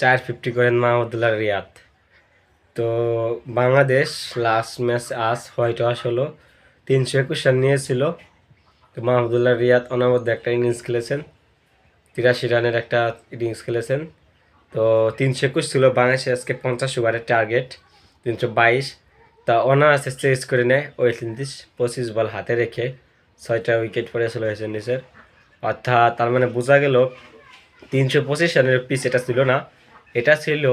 চার ফিফটি করেন মাহমুদুল্লাহ রিয়াদ। তো বাংলাদেশ লাস্ট ম্যাচ আজ হোয়াইট ওয়াশ হলো, তিনশো একুশ রান নিয়েছিল। তো মাহমুদুল্লাহ রিয়াদ অনাবদ্ধ একটা ইনিংস খেলেছেন, তিরাশি রানের একটা ইনিংস খেলেছেন। তো তিনশো একুশ ছিল বাংলাদেশে আজকে পঞ্চাশ ওভারের টার্গেট তিনশো বাইশ। তা অনায়াসে চেস করে নেয় ওয়েস্ট ইন্ডিজ, পঁচিশ বল হাতে রেখে ছয়টা উইকেট পড়েছিল ওয়েস্ট ইন্ডিজের। অর্থাৎ তার মানে বোঝা গেল তিনশো পঁচিশ রানের পিচ এটা ছিল না। এটা ছিল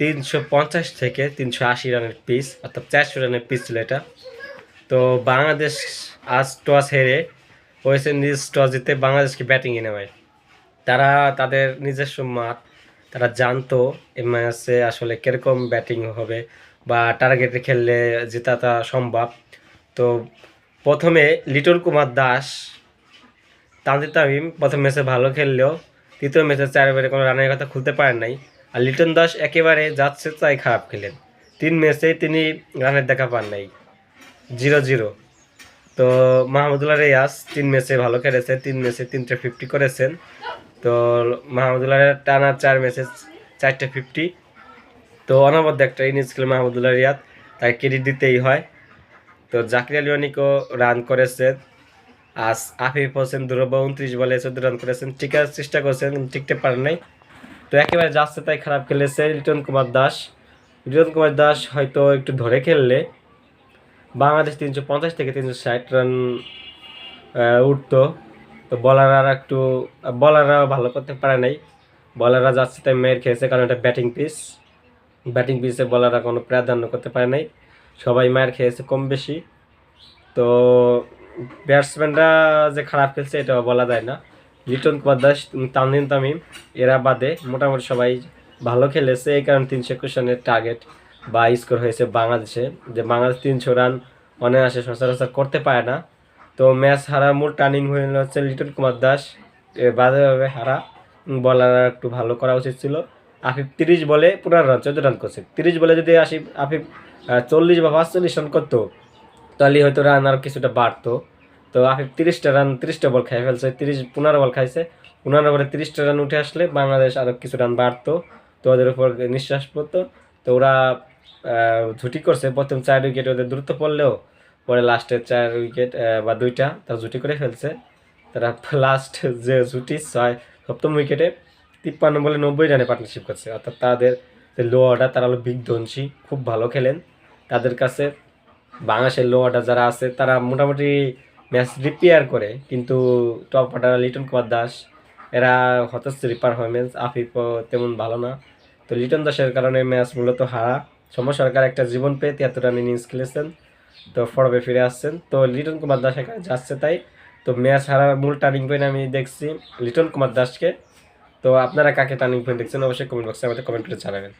তিনশো পঞ্চাশ থেকে তিনশো আশি রানের পিচ অর্থাৎ চারশো রানের পিচ ছিল এটা। তো বাংলাদেশ আজ টস হেরে ওয়েস্ট ইন্ডিজ টস জিতে বাংলাদেশকে ব্যাটিংয়ে নেওয়ায় তারা তাদের নিজস্ব মাঠ, তারা জানতো এই ম্যাচে আসলে কীরকম ব্যাটিং হবে বা টার্গেটে খেললে জেতাটা সম্ভব। তো প্রথমে লিটন কুমার দাস তানজিদ তামিম প্রথম ম্যাচে ভালো খেললেও তৃতীয় ম্যাচে চার ওভারে কোনো রানের কথা খুলতে পারেন নাই আর লিটন দাস একেবারে যাচ্ছে তাই খারাপ খেলেন। তিন ম্যাচেই তিনি রানের দেখা পান নাই, জিরো জিরো। তো মাহমুদুল্লাহ রেয়াজ তিন ম্যাচে ভালো খেলেছে, তিন ম্যাচে তিনটে ফিফটি করেছেন। তো মাহমুদুল্লাহ টানা চার ম্যাচে চারটে ফিফটি তো অনবদ্য একটা ইনিংস খেলে মাহমুদুল্লাহ রিয়াদ তাই ক্রেডিট দিতেই হয়। তো জাকির আলী রান করেছেন আজ আফিফ হোসেন দুরব্বা উনত্রিশ বলে চোদ্দ রান করেছেন। টিকার চেষ্টা করেছেন, টিকতে পারেন নাই। তো একেবারে যাচ্ছে তাই খারাপ খেলেছে লিটন কুমার দাস। লিটন কুমার দাস হয়তো একটু ধরে খেললে বাংলাদেশ তিনশো পঞ্চাশ থেকে তিনশো ষাট রান উঠতো। তো বলাররা একটু বলাররা ভালো করতে পারে নাই। বলাররা যাচ্ছে তাই মেয়ের খেয়েছে, কারণ এটা ব্যাটিং পিচ ব্যাটিং পিচে বলাররা কোনো প্রাধান্য করতে পারে নাই। সবাই মায়ের খেয়েছে কম বেশি। তো ব্যাটসম্যানরা যে খারাপ খেলছে এটা বলা যায় না। লিটন কুমার দাস তানজিন তামিম, এরা বাদে মোটামুটি সবাই ভালো খেলেছে। এই কারণে তিনশো একুশ রানের টার্গেট বা স্কোর হয়েছে বাংলাদেশে। যে বাংলাদেশ তিনশো রান অনায়াসে সচরাচর করতে পারে না। তো ম্যাচ হারার মূল টার্নিং হয়ে হচ্ছে লিটন কুমার দাস বাজেভাবে হারা। বলার একটু ভালো করা উচিত ছিল। আফিফ তিরিশ বলে পনেরো রান, চোদ্দ রান করছে। তিরিশ বলে যদি আসিফ আফিফ চল্লিশ বা পাঁচচল্লিশ রান করতো তাহলে হয়তো রান আর কিছুটা বাড়তো। তো আফিফ তিরিশটা রান তিরিশটা বল খাই ফেলছে। তিরিশ, পনেরো বল খাইছে। পনেরো বলে তিরিশটা রান উঠে আসলে বাংলাদেশ আরও কিছু রান বাড়তো। তো ওদের উপর নিঃশ্বাস পড়তো। তো ওরা ঝুটি করছে। প্রথম চার উইকেট ওদের দ্রুত পড়লেও, পরে লাস্টের চার উইকেট বা দুইটা তারা জুটি করে ফেলছে। তারা লাস্ট যে জুটি ছয়, সপ্তম উইকেটে তিপ্পান্ন বলে নব্বই রানে পার্টনারশিপ করছে। অর্থাৎ তাদের যে লো অর্ডার তারা হলো বিগ ধনসি খুব ভালো খেলেন। তাদের কাছে বাংলাদেশের লো অর্ডার যারা আছে, তারা মোটামুটি ম্যাচ রিপেয়ার করে। কিন্তু টপ অর্ডার লিটন কুমার দাস, এরা হতশ্রী পারফরমেন্স আফিফও তেমন ভালো না। তো লিটন দাসের কারণে ম্যাচ মূলত হারা। সম সরকার একটা জীবন পেয়ে তিয়াত্তর রান ইনিংস খেলেছেন, তো ফরবে ফিরে আসছেন। তো লিটন কুমার দাস এখানে যাচ্ছে তাই, তো ম্যাচ হারার মূল টার্নিং পয়েন্ট আমি দেখছি লিটন কুমার দাসকে। তো আপনারা কাকে টার্নিং পয়েন্ট দেখছেন, অবশ্যই কমেন্ট বক্সে আমাদের কমেন্ট করে জানাবেন।